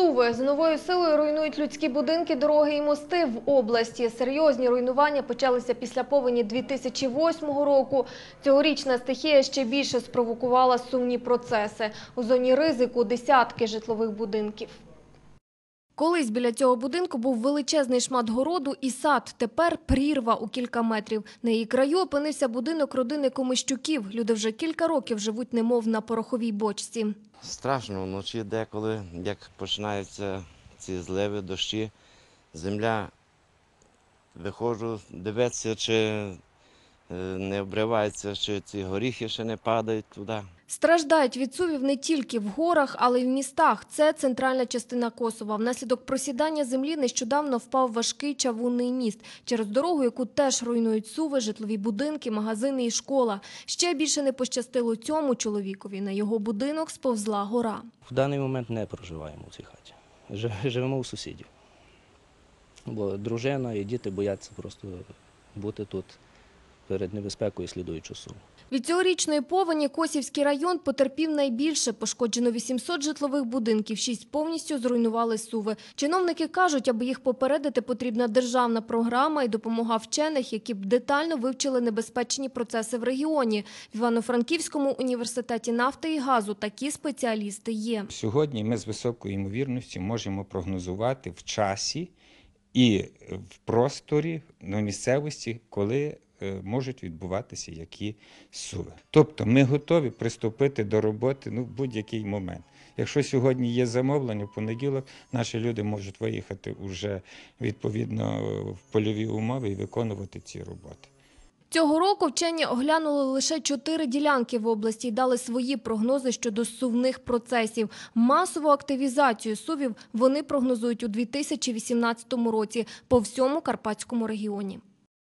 Суви з новою силою руйнують людські будинки, дороги і мости в області. Серйозні руйнування почалися після повені 2008 року. Цьогорічна стихія ще більше спровокувала сумні процеси. У зоні ризику десятки житлових будинків. Колись біля цього будинку був величезний шмат городу і сад. Тепер прірва у кілька метрів. На її краю опинився будинок родини Комищуків. Люди вже кілька років живуть немов на пороховій бочці. Страшно вночі деколи, як починаються ці зливи, дощі, земля виходжу, дивитися, чи е, не обривається, чи ці горіхи ще не падають туди. Страждають від сувів не тільки в горах, але й в містах. Це центральна частина Косова. Внаслідок просідання землі нещодавно впав важкий чавунний міст. Через дорогу, яку теж руйнують суви, житлові будинки, магазини і школа. Ще більше не пощастило цьому чоловікові. На його будинок сповзла гора. В даний момент не проживаємо в цій хаті. Живемо у сусідів. Бо дружина і діти бояться просто бути тут перед небезпекою слідуючого суму. Від цьогорічної повені Косівський район потерпів найбільше. Пошкоджено 800 житлових будинків, шість повністю зруйнували суви. Чиновники кажуть, аби їх попередити, потрібна державна програма і допомога вчених, які б детально вивчили небезпечні процеси в регіоні. В Івано-Франківському університеті нафти і газу такі спеціалісти є. Сьогодні ми з високою ймовірністю можемо прогнозувати в часі і в просторі на місцевості, коли можуть відбуватися які суви. Тобто ми готові приступити до роботи ну, в будь-який момент. Якщо сьогодні є замовлення, в понеділок наші люди можуть виїхати уже відповідно в польові умови і виконувати ці роботи. Цього року вчені оглянули лише чотири ділянки в області і дали свої прогнози щодо сувних процесів. Масову активізацію сувів вони прогнозують у 2018 році по всьому Карпатському регіоні.